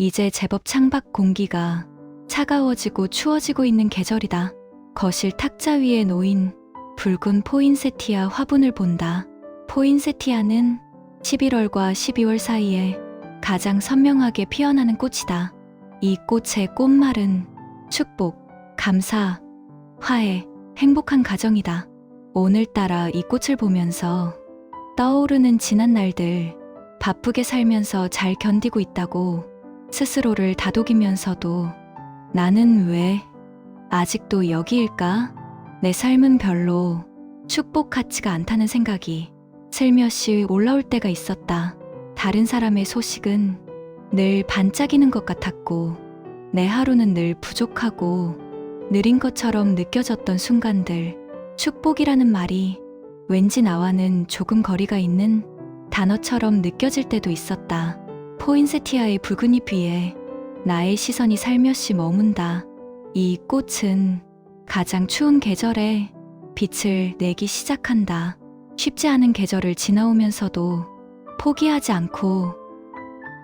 이제 제법 창밖 공기가 차가워지고 추워지고 있는 계절이다. 거실 탁자 위에 놓인 붉은 포인세티아 화분을 본다. 포인세티아는 11월과 12월 사이에 가장 선명하게 피어나는 꽃이다. 이 꽃의 꽃말은 축복, 감사, 화해, 행복한 가정이다. 오늘따라 이 꽃을 보면서 떠오르는 지난 날들, 바쁘게 살면서 잘 견디고 있다고 스스로를 다독이면서도 나는 왜 아직도 여기일까? 내 삶은 별로 축복 같지가 않다는 생각이 슬며시 올라올 때가 있었다. 다른 사람의 소식은 늘 반짝이는 것 같았고, 내 하루는 늘 부족하고 느린 것처럼 느껴졌던 순간들, 축복이라는 말이 왠지 나와는 조금 거리가 있는 단어처럼 느껴질 때도 있었다. 포인세티아의 붉은 잎 위에 나의 시선이 살며시 머문다. 이 꽃은 가장 추운 계절에 빛을 내기 시작한다. 쉽지 않은 계절을 지나오면서도 포기하지 않고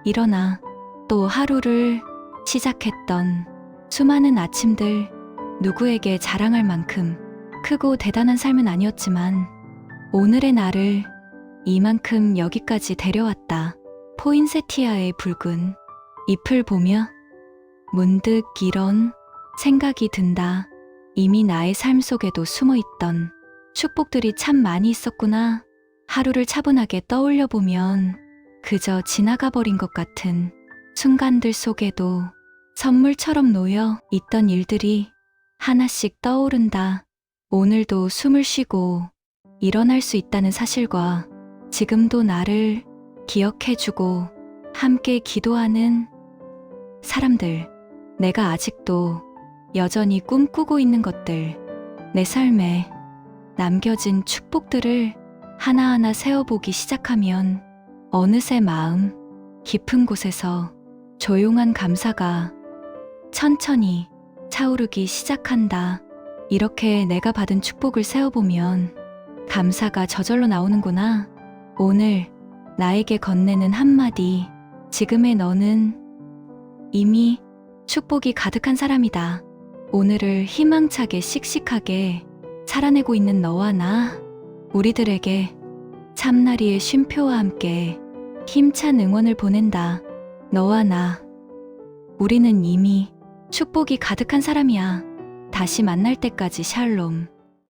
일어나 또 하루를 시작했던 수많은 아침들 누구에게 자랑할 만큼 크고 대단한 삶은 아니었지만 오늘의 나를 이만큼 여기까지 데려왔다. 포인세티아의 붉은 잎을 보며 문득 이런 생각이 든다. 이미 나의 삶 속에도 숨어 있던 축복들이 참 많이 있었구나. 하루를 차분하게 떠올려 보면 그저 지나가 버린 것 같은 순간들 속에도 선물처럼 놓여 있던 일들이 하나씩 떠오른다. 오늘도 숨을 쉬고 일어날 수 있다는 사실과 지금도 나를 기억해주고 함께 기도하는 사람들, 내가 아직도 여전히 꿈꾸고 있는 것들, 내 삶에 남겨진 축복들을 하나하나 세어보기 시작하면 어느새 마음 깊은 곳에서 조용한 감사가 천천히 차오르기 시작한다. 이렇게 내가 받은 축복을 세어보면 감사가 저절로 나오는구나. 오늘 나에게 건네는 한마디. 지금의 너는 이미 축복이 가득한 사람이다. 오늘을 희망차게 씩씩하게 살아내고 있는 너와 나, 우리들에게 참나리의 쉼표와 함께 힘찬 응원을 보낸다. 너와 나, 우리는 이미 축복이 가득한 사람이야. 다시 만날 때까지 샬롬.